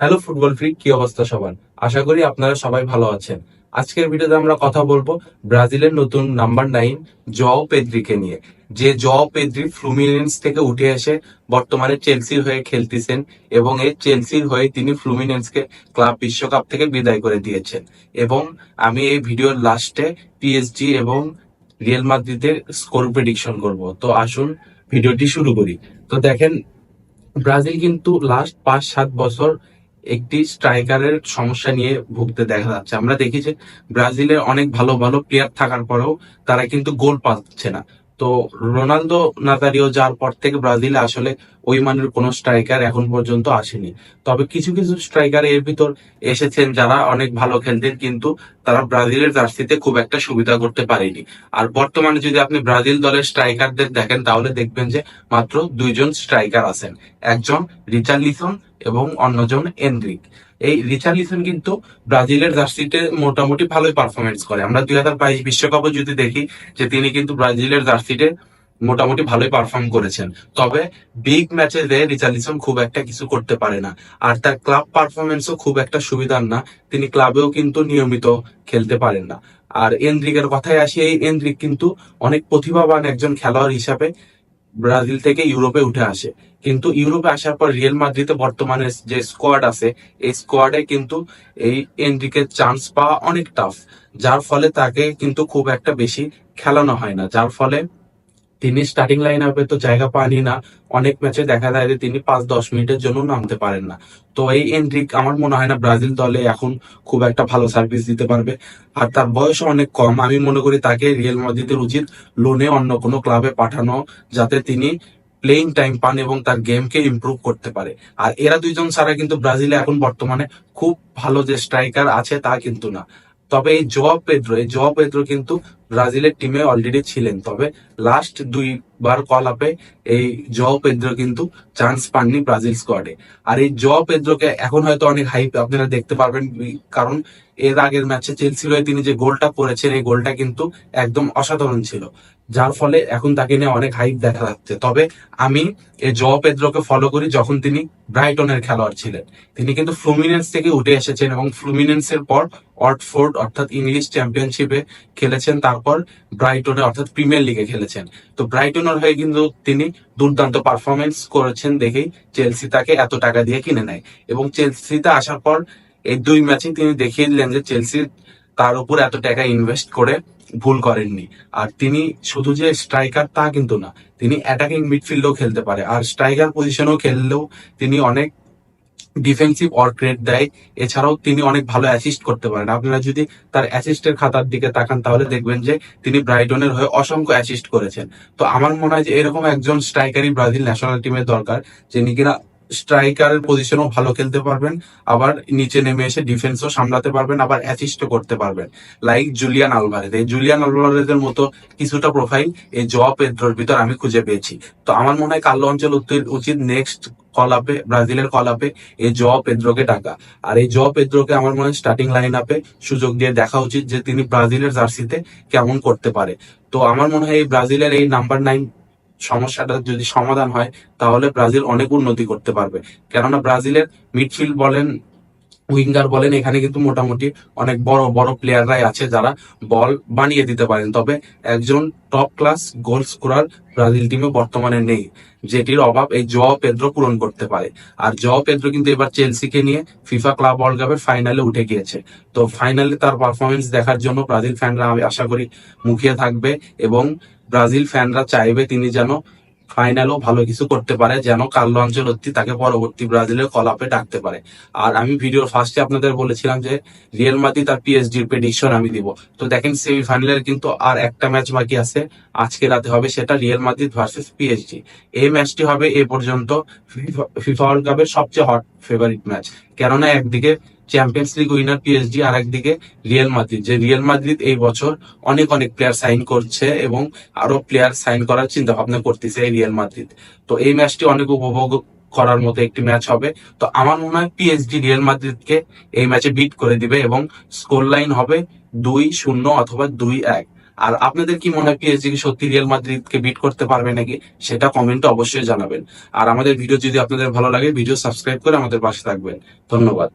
Hello football free কি অবস্থা সবার? আশা করি আপনারা সবাই ভালো আছেন। আজকের ভিডিওতে আমরা কথা বলব ব্রাজিলের নতুন নাম্বার নাইন জও পেদ্রিকে নিয়ে। যে জও পেদ্রি ফ্লুমিনেন্স থেকে উঠে এসে বর্তমানে চেলসির হয়ে খেলতেছেন এবং এই চেলসির হয়ে তিনি ফ্লুমিনেন্সকে ক্লাব বিশ্বকাপ থেকে বিদায় করে দিয়েছেন। এবং আমি এই ভিডিওর লাস্টে পিএসজি এবং রিয়েল মাদ্রিদের স্কোর প্রেডিকশন করব। তো আসুন ভিডিওটি শুরু করি। তো দেখেন, ব্রাজিল কিন্তু লাস্ট পাঁচ, সাত বছর একটি স্ট্রাইকারের সমস্যা নিয়ে ভুগতে দেখা যাচ্ছে। আমরা দেখি যে ব্রাজিলের অনেক ভালো ভালো প্লেয়ার থাকার পরেও তারা কিন্তু গোল পাচ্ছে না। তো রোনালদো নাতারিও যার পর থেকে ব্রাজিল আসলে ওই মানের কোনো স্ট্রাইকার এখন পর্যন্ত আসেনি। তবে কিছু কিছু স্ট্রাইকার এর ভিতর এসেছেন যারা অনেক ভালো খেলতেন, কিন্তু তারা ব্রাজিলের জার্সিতে খুব একটা সুবিধা করতে পারেনি। আর বর্তমানে যদি আপনি ব্রাজিল দলের স্ট্রাইকারদের দেখেন, তাহলে দেখবেন যে মাত্র দুইজন স্ট্রাইকার আছেন। একজন রিচার্লিসন এবং অন্যজন এনরিক এই রিচার্লিসন কিন্তু ব্রাজিলের জার্সিতে মোটামুটি ভালোই পারফরমেন্স করে। আমরা দুই হাজার বাইশ বিশ্বকাপও যদি দেখি যে তিনি কিন্তু ব্রাজিলের জার্সিতে মোটামুটি ভালোই পারফর্ম করেছেন। তবে বিগ ম্যাচে যে রিচার্লিসন খুব একটা কিছু করতে পারে না। আর তার ক্লাব পারফরমেন্সও খুব একটা সুবিধার না। তিনি ক্লাবেও কিন্তু নিয়মিত খেলতে পারেন না। আর এনরিকের কথায় আসি, এই এনরিক কিন্তু অনেক প্রতিভাবান একজন খেলোয়াড় হিসাবে ব্রাজিল থেকে ইউরোপে উঠে আসে। কিন্তু ইউরোপে আসার পর রিয়েল মাদ্রিদে বর্তমানে যে স্কোয়াড আছে, এই স্কোয়াডে কিন্তু এই এনরিকে চান্স পাওয়া অনেক টাফ যার ফলে তাকে কিন্তু খুব একটা বেশি খেলানো হয় না। যার ফলে তিনি স্টার্টিং লাইন আপে তো জায়গা পানই না। অনেক ম্যাচে দেখা যায় যে তিনি পাঁচ, দশ মিনিটের জন্য নামতে পারেন না। তো এই এন্ট্রিক আমার মনে হয় না ব্রাজিল দলে এখন খুব একটা ভালো সার্ভিস দিতে পারবে। আর তার বয়স অনেক কম। আমি মনে করি তাকে রিয়েল মাদ্রিদের উচিত লোনে অন্য কোনো ক্লাবে পাঠানো, যাতে তিনি প্লেইং টাইম পান এবং তার গেমকে ইমপ্রুভ করতে পারে। আর এরা দুইজন ছাড়া কিন্তু ব্রাজিলে এখন বর্তমানে খুব ভালো যে স্ট্রাইকার আছে তা কিন্তু না। তবে এই জোয়া পেদ্রো, এই জোয়া পেদ্রো কিন্তু ব্রাজিলের টিমে অলরেডি ছিলেন। তবে লাস্ট দুই বার কল আপে এই জোয়া পেদ্রো কিন্তু চান্স পাননি ব্রাজিল স্কোয়াডে আর এই জোয়া পেদ্রোকে এখন হয়তো অনেক হাইপ আপনারা দেখতে পারবেন, কারণ এর আগের ম্যাচে চেলসির হয়ে তিনি যে গোলটা করেছেন, এই গোলটা কিন্তু একদম অসাধারণ ছিল। যার ফলে এখন তাকে নিয়ে অনেক হাইপ দেখা যাচ্ছে। তবে আমি এই জোয়া পেদ্রোকে ফলো করি যখন তিনি ব্রাইটনের খেলোয়াড় ছিলেন। তিনি কিন্তু ফ্লুমিনেন্স থেকে উঠে এসেছেন এবং ফ্লুমিনেন্সের পর অটফোর্ড অর্থাৎ ইংলিশ চ্যাম্পিয়নশিপে খেলেছেন, তারপর ব্রাইটনে অর্থাৎ প্রিমিয়ার লিগে খেলেছেন। তো ব্রাইটনের হয়ে কিন্তু তিনি দুর্দান্ত পারফরমেন্স করেছেন দেখেই চেলসি তাকে এত টাকা দিয়ে কিনে নেয়। এবং চেলসিতে আসার পর এই দুই ম্যাচে তিনি দেখিয়ে দিলেন যে চেলসি তার উপর এত টাকা ইনভেস্ট করে ভুল করেননি। আর তিনি শুধু যে স্ট্রাইকার তা কিন্তু না, তিনি অ্যাটাকিং মিডফিল্ডও খেলতে পারে। আর স্ট্রাইকার পজিশনেও খেললেও তিনি অনেক ডিফেন্সিভ অর্ক রেট দেয়। এছাড়াও তিনি অনেক ভালো অ্যাসিস্ট করতে পারেন। আপনারা যদি তার অ্যাসিস্টের খাতার দিকে তাকান, তাহলে দেখবেন যে তিনি ব্রাইটনের হয়ে অসংখ্য অ্যাসিস্ট করেছেন। তো আমার মনে হয় যে এরকম একজন স্ট্রাইকারই ব্রাজিল ন্যাশনাল টিমের দরকার, যিনি কিনা স্ট্রাইকারের পজিশনও ভালো খেলতে পারবেন, আবার নিচে নেমে এসে ডিফেন্সও সামলাতে পারবেন, আবার অ্যাসিস্টও করতে পারবেন। লাইক জুলিয়ান আলভারেজ এই জুলিয়ান আলভারেজের মতো কিছুটা প্রোফাইল এই জব পেদ্রোর ভিতর আমি খুঁজে পেয়েছি। তো আমার মনে হয় কার্লো অঞ্চল উচিত নেক্সট কল আপে ব্রাজিলের কল আপে এই জ পেদ্রোকে ডাকা। আর এই জ পেদ্রোকে আমার মনে হয় স্টার্টিং লাইন আপে সুযোগ দিয়ে দেখা উচিত যে তিনি ব্রাজিলের জার্সিতে কেমন করতে পারে। তো আমার মনে হয় এই ব্রাজিলের এই নাম্বার নাইন সমস্যাটা যদি সমাধান হয়, তাহলে ব্রাজিল অনেক উন্নতি করতে পারবে। কেননা ব্রাজিলের মিডফিল্ড বলেন, উইঙ্গার বলেন, এখানে কিন্তু মোটামুটি অনেক বড় বড় প্লেয়াররাই আছে যারা বল বানিয়ে দিতে পারেন। তবে একজন top class goal scorer Brazil টিমে বর্তমানে নেই, যেটির অভাব এই জোয়া পেদ্রো পূরণ করতে পারে। আর জোয়া পেদ্রো কিন্তু এবার চেলসিকে নিয়ে ফিফা ক্লাব ওয়ার্ল্ড কাপের ফাইনালে উঠে গিয়েছে। তো ফাইনালে তার পারফরমেন্স দেখার জন্য ব্রাজিল ফ্যানরা আমি আশা করি মুখিয়ে থাকবে এবং ব্রাজিল ফ্যানরা চাইবে তিনি যেন ফাইনালও ভালো কিছু করতে পারে, যেন কার্লো আঞ্চলত্তি তাকে পরবর্তী ব্রাজিলের কলাপে ডাকতে পারে। আর আমি ভিডিওর ফার্স্টে আপনাদের বলেছিলাম যে রিয়েল মাদ্রিদ তার পিএসডির প্রেডিকশন আমি দিব। তো দেখেন সেমিফাইনালের কিন্তু আর একটা ম্যাচ বাকি আছে। আজকে রাতে হবে সেটা রিয়েল মাদ্রিদ ভার্সেস পিএসজি এই ম্যাচটি হবে এ পর্যন্ত ফিফা ওয়ার্ল্ড কাপের সবচেয়ে হট ফেভারিট ম্যাচ কেননা একদিকে চ্যাম্পিয়ন্স লিগ উইনার পিএসজি আর একদিকে রিয়েল মাদ্রিদ যে রিয়েল মাদ্রিদ এই বছর অনেক অনেক প্লেয়ার সাইন করছে এবং আরও প্লেয়ার সাইন করার চিন্তা ভাবনা করতেছে এই রিয়েল মাদ্রিদ তো এই ম্যাচটি অনেক উপভোগ করার মতো একটি ম্যাচ হবে। তো আমার মনে হয় পিএসজি রিয়েল মাদ্রিদকে এই ম্যাচে বিট করে দিবে এবং স্কোর লাইন হবে দুই শূন্য অথবা দুই এক। আর আপনাদের কি মনে হয় পিএসজি কি সত্যি রিয়াল মাদ্রিদকে বিট করতে পারবে নাকি, সেটা কমেন্টে অবশ্যই জানাবেন। আর আমাদের ভিডিও যদি আপনাদের ভালো লাগে ভিডিও সাবস্ক্রাইব করে আমাদের পাশে থাকবেন। ধন্যবাদ।